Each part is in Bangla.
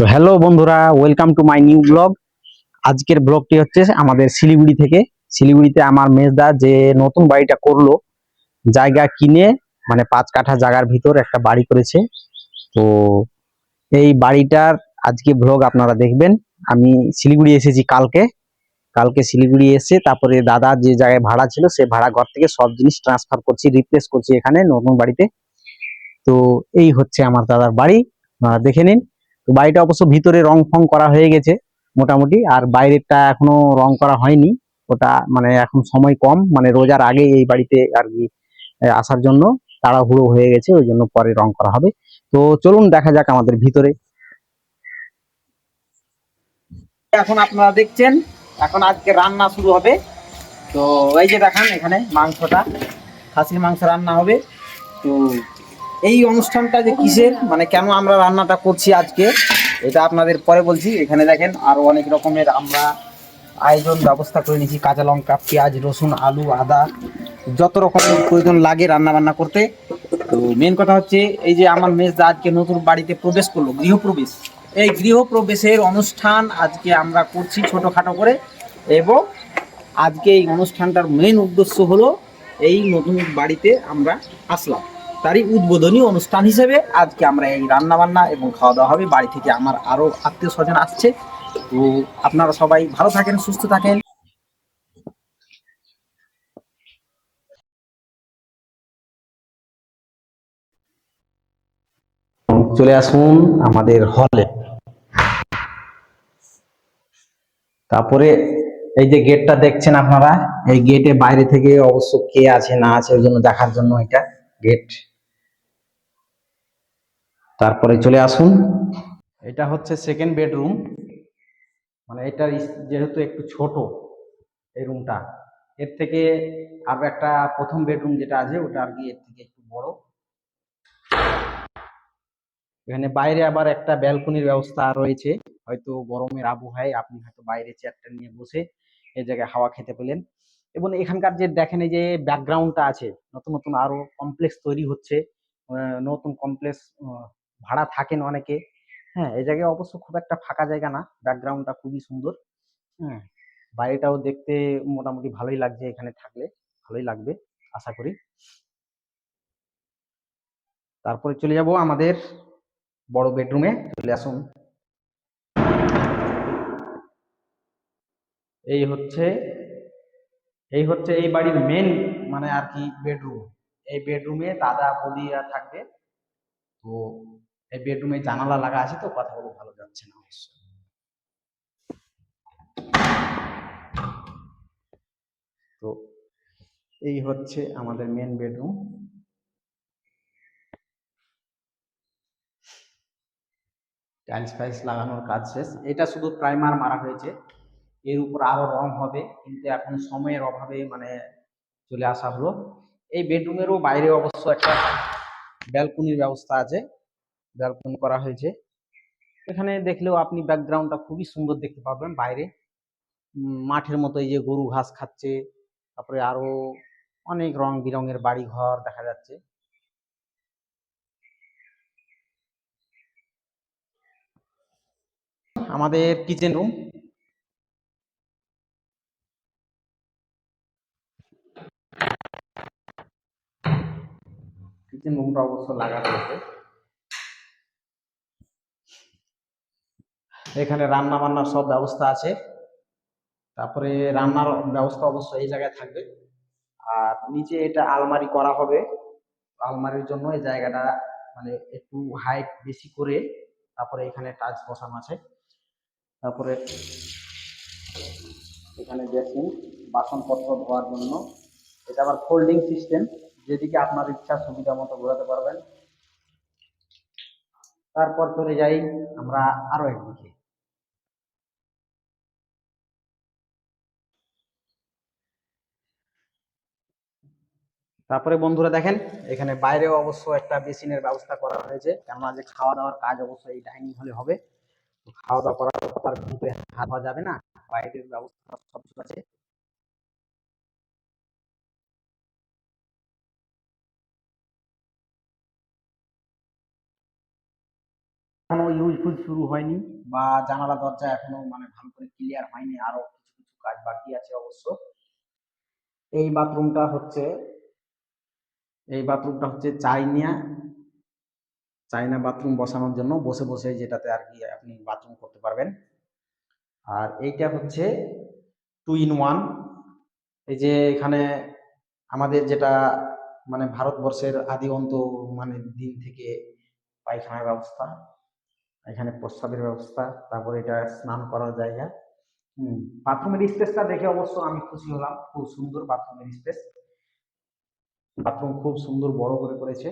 তো হ্যালো বন্ধুরা welcome to my new blog আজকের ব্লগটি হচ্ছে আমাদের শিলিগুড়ি থেকে। শিলিগুড়িতে আমার মেজদা যে নতুন বাড়িটা করল, জায়গা কিনে মানে পাঁচ কাঠা জায়গার ভিতর একটা বাড়ি করেছে। তো, এই বাড়িটার আজকে ব্লগ আপনারা দেখবেন। আমি শিলিগুড়ি এসেছি কালকে। কালকে শিলিগুড়ি এসে তারপরে দাদা যে জায়গায় ভাড়া ছিল, সে ভাড়া ঘর থেকে সব জিনিস ট্রান্সফার করছি রিপ্লেস করছি এখানে নতুন বাড়িতে। তো, এই হচ্ছে আমার দাদার বাড়ি। দেখে নিন। তো বাড়িটা অবশ্য ভিতরে রং ফং করা হয়ে গেছে মোটামুটি, আর বাইরেরটা এখনও রং করা হয়নি। ওটা মানে এখন সময় কম মানে রোজার আগে এই বাড়িতে আর কি আসার জন্য তাড়াহুড়ো হয়ে গেছে, ওই জন্য পরে রং করা হবে। তো চলুন দেখা যাক আমাদের ভিতরে। এখন আপনারা দেখছেন, এখন আজকে রান্না শুরু হবে। তো এই যে দেখেন এখানে মাংসটা, খাসির মাংস রান্না হবে। তো এই অনুষ্ঠানটা যে কিসের? মানে কেন আমরা রান্নাটা করছি আজকে? এটা আপনাদের পরে বলছি। এখানে দেখেন আরও অনেক রকমের আমরা আয়োজন ব্যবস্থা করে নিয়েছি। কাঁচা লঙ্কা, পেঁয়াজ, রসুন, আলু, আদা, যত রকমের প্রয়োজন লাগে রান্না বান্না করতে। তো মেন কথা হচ্ছে, এই যে আমার মেজদা আজকে নতুন বাড়িতে প্রবেশ করল, গৃহপ্রবেশ। এই গৃহপ্রবেশের অনুষ্ঠান আজকে আমরা করছি ছোটোখাটো করে। এবং আজকে এই অনুষ্ঠানটার মেন উদ্দেশ্য হলো, এই নতুন বাড়িতে আমরা আসলাম। তারই উদ্বোধনী অনুষ্ঠান হিসেবে আজকে আমরা এই রান্না বান্না এবং খাওয়া দাওয়া হবে। বাড়ি থেকে আমার আরও আত্মীয় স্বজন আসছে। তো আপনারা সবাই ভালো থাকেন, সুস্থ থাকেন। চলে আসুন আমাদের হলে। তারপরে এই যে গেটটা দেখছেন আপনারা, এই গেটে বাইরে থেকে অবশ্য কে আছে, না আছে, ওই জন্য দেখার জন্য এটা গেট। তারপরে চলে আসুন। এটা হচ্ছে সেকেন্ড বেডরুম মানে এটা যেহেতু একটু ছোট এই রুমটা এর থেকে আরও একটা প্রথম বেডরুম যেটা আছে, ওটা আর কি এর থেকে একটু বড়। এখানে বাইরে আবার একটা ব্যালকনির ব্যবস্থা রয়েছে। হয়তো গরমের আবহাওয়ায় আপনি হয়তো বাইরে চেয়ারটা নিয়ে বসে এই জায়গায় হাওয়া খেতে পেলেন। এবং এখানকার যে দেখেন এই যে ব্যাকগ্রাউন্ডটা আছে, নতুন নতুন আরও কমপ্লেক্স তৈরি হচ্ছে। নতুন কমপ্লেক্স ভাড়া থাকেন অনেকে। হ্যাঁ এই জায়গায় অবশ্য খুব একটা ফাঁকা জায়গা না। ব্যাকগ্রাউন্ডটা খুবই সুন্দর। হ্যাঁ বাড়িটাও দেখতে মোটামুটি ভালোই লাগছে এখানে থাকলে। ভালোই লাগবে, আশা করি। তারপরে চলে যাব আমাদের বড় বেডরুমে। চলে আসুন। এই হচ্ছে এই হচ্ছে এই বাড়ির মেন মানে আর কি বেডরুম। এই বেডরুমে দাদা বৌদিরা থাকবে। তো এই বেডরুমে জানালা লাগা আছে তো কথাগুলো ভালো যাচ্ছে না তো এই হচ্ছে আমাদের মেন বেডরুম টাইলস ফাইলস লাগানোর কাজ শেষ। এটা শুধু প্রাইমার মারা হয়েছে। এর উপর আরও রং হবে, কিন্তু এখন সময়ের অভাবে মানে চলে আসা হলো। এই বেডরুমেরও বাইরে অবশ্য একটা ব্যালকনির ব্যবস্থা আছে। ব্যালকনি করা হয়েছে। এখানে দেখলেও আপনি ব্যাকগ্রাউন্ডটা খুবই সুন্দর দেখতে পাবেন বাইরে। মাঠের মতো এই যে গরু ঘাস খাচ্ছে, তারপরে আরও অনেক রং বেরঙের বাড়ি ঘর দেখা যাচ্ছে। আমাদের কিচেন রুম কিচেন রুমটা অবশ্য লাগা রয়েছে এখানে রান্না বান্নার সব ব্যবস্থা আছে। তারপরে রান্নার ব্যবস্থা অবশ্য এই জায়গায় থাকবে। আর নিচে এটা আলমারি করা হবে। আলমারির জন্য এই জায়গাটা মানে একটু হাইট বেশি করে তারপরে এখানে টাইলস বসানো আছে। তারপরে এখানে দেখুন বাসনপত্র ধোয়ার জন্য। এটা আবার ফোল্ডিং সিস্টেম যেদিকে আপনার ইচ্ছা সুবিধা মতো ঘোরাতে পারবেন। তারপর চলে যাই আমরা আরও একদিকে। তারপরে বন্ধুরা দেখেন, এখানে বাইরেও অবশ্য একটা বেসিনের ব্যবস্থা করা হয়েছে। কেননা যে খাওয়া দাওয়ার কাজ অবশ্যই এই ডাইনিং হলে হবে। খাওয়া দাওয়া করার তার ভিতরে হাত যাবে না। বাইরের ব্যবস্থা সব কিছু আছে। এখনও ইউজ ফুজ শুরু হয়নি বা জানালা, দরজা এখনও মানে ভালো করে ক্লিয়ার হয়নি। আরও কিছু কিছু কাজ বাকি আছে অবশ্য। এই বাথরুমটা হচ্ছে এই বাথরুমটা হচ্ছে চাইনিয়া। চাইনা বাথরুম বসানোর জন্য বসে বসে যেটাতে আর কি আপনি বাথরুম করতে পারবেন। আর এইটা হচ্ছে টু ইন ওয়ান। এই যে এখানে আমাদের যেটা মানে ভারতবর্ষের আদি অন্ত মানে দিন থেকে পায়খানার ব্যবস্থা, এখানে প্রস্রাবের ব্যবস্থা, তারপরে এটা স্নান করার জায়গা। হুম, বাথরুমের স্পেসটা দেখে অবশ্য আমি খুশি হলাম। খুব সুন্দর বাথরুমের স্পেস। বাথরুম খুব সুন্দর বড় করে করেছে।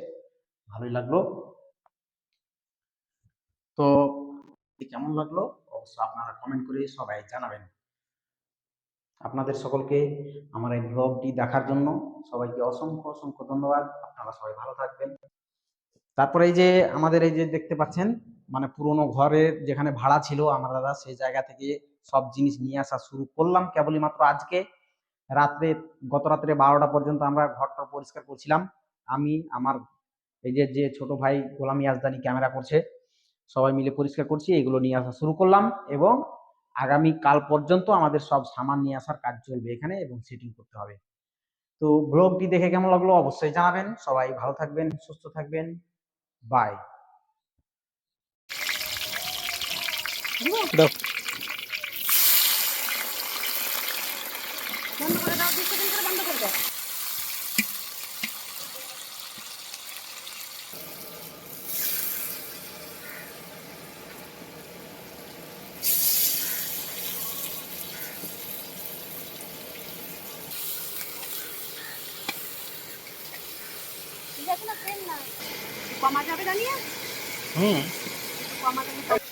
ভালোই লাগল। তো কেমন লাগল? অবশ্য আপনারা কমেন্ট করে সবাই জানাবেন। আপনাদের সকলকে আমার এই ব্লগটি দেখার জন্য সবাইকে অসংখ্য অসংখ্য ধন্যবাদ। আপনারা সবাই ভালো থাকবেন। তারপরে এই যে আমাদের এই যে দেখতে পাচ্ছেন মানে পুরোনো ঘরের যেখানে ভাড়া ছিল আমার দাদা, সেই জায়গা থেকে সব জিনিস নিয়ে আসা শুরু করলাম কেবলই মাত্র আজকে। রাত্রে, গত রাত্রে বারোটা পর্যন্ত আমরা ঘরটা পরিষ্কার করছিলাম। আমি, আমার এই যে যে ছোট ভাই গোলাম ইয়াজদানি ক্যামেরা করছে, সবাই মিলে পরিষ্কার করছি, এগুলো নিয়ে আসা শুরু করলাম এবং আগামী কাল পর্যন্ত আমাদের সব সামান নিয়ে আসার কাজ চলবে এখানে এবং সেটিং করতে হবে। তো ব্লগটি দেখে কেমন লাগল অবশ্যই জানাবেন। সবাই ভালো থাকবেন, সুস্থ থাকবেন। বাই বন্ধ করে দাও দুই সেকেন্ড করে বন্ধ করে দাও ঠিক আছে না ট্রেন না কমা যাবে জানিয়ে? হুম। কমা যাবে।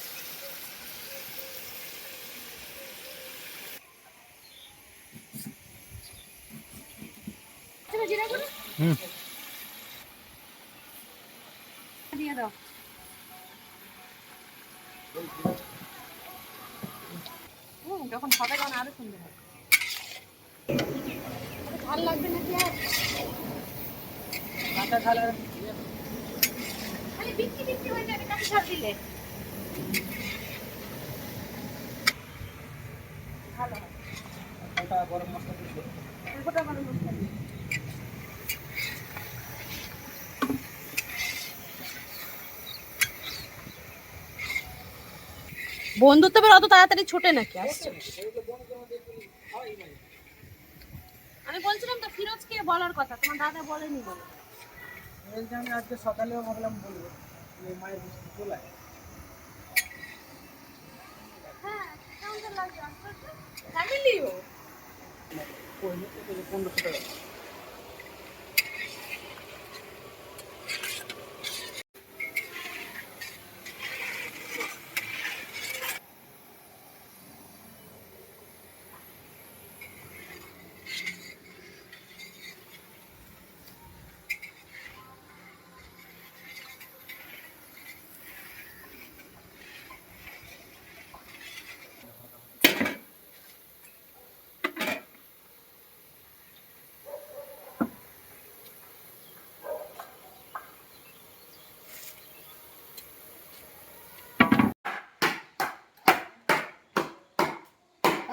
হুম। দিয়ে দাও হুম আরও সুন্দর হবে ওটা ঝাল লাগবে নাকি আর খালি বিক্রি বিক্রি হয়ে যাবে ঝাল দিলে ভালো হয় গোটা গরম মশলা বন্ধুত্ব অত তাড়াতাড়ি ছোটে নাকি আসছে আমি বলছিলাম তো ফিরোজকে বলার কথা তোমার দাদা বলেনি বলে আমি আজকে সকালেও ভাবলাম বলব যে মায়ের বৃষ্টি চলে হ্যাঁ কেমন লাগে ফ্যামিলিও পনেরোশো টাকা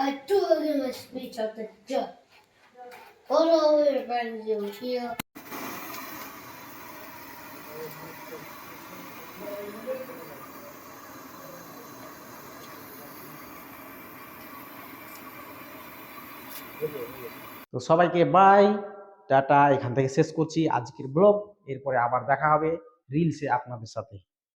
I told him a speech of the judge. All over friends you here. তো সবাইকে বাই টাটা এখান থেকে শেষ করছি আজকের ব্লগ এরপরে আবার দেখা হবে রিলসে আপনাদের সাথে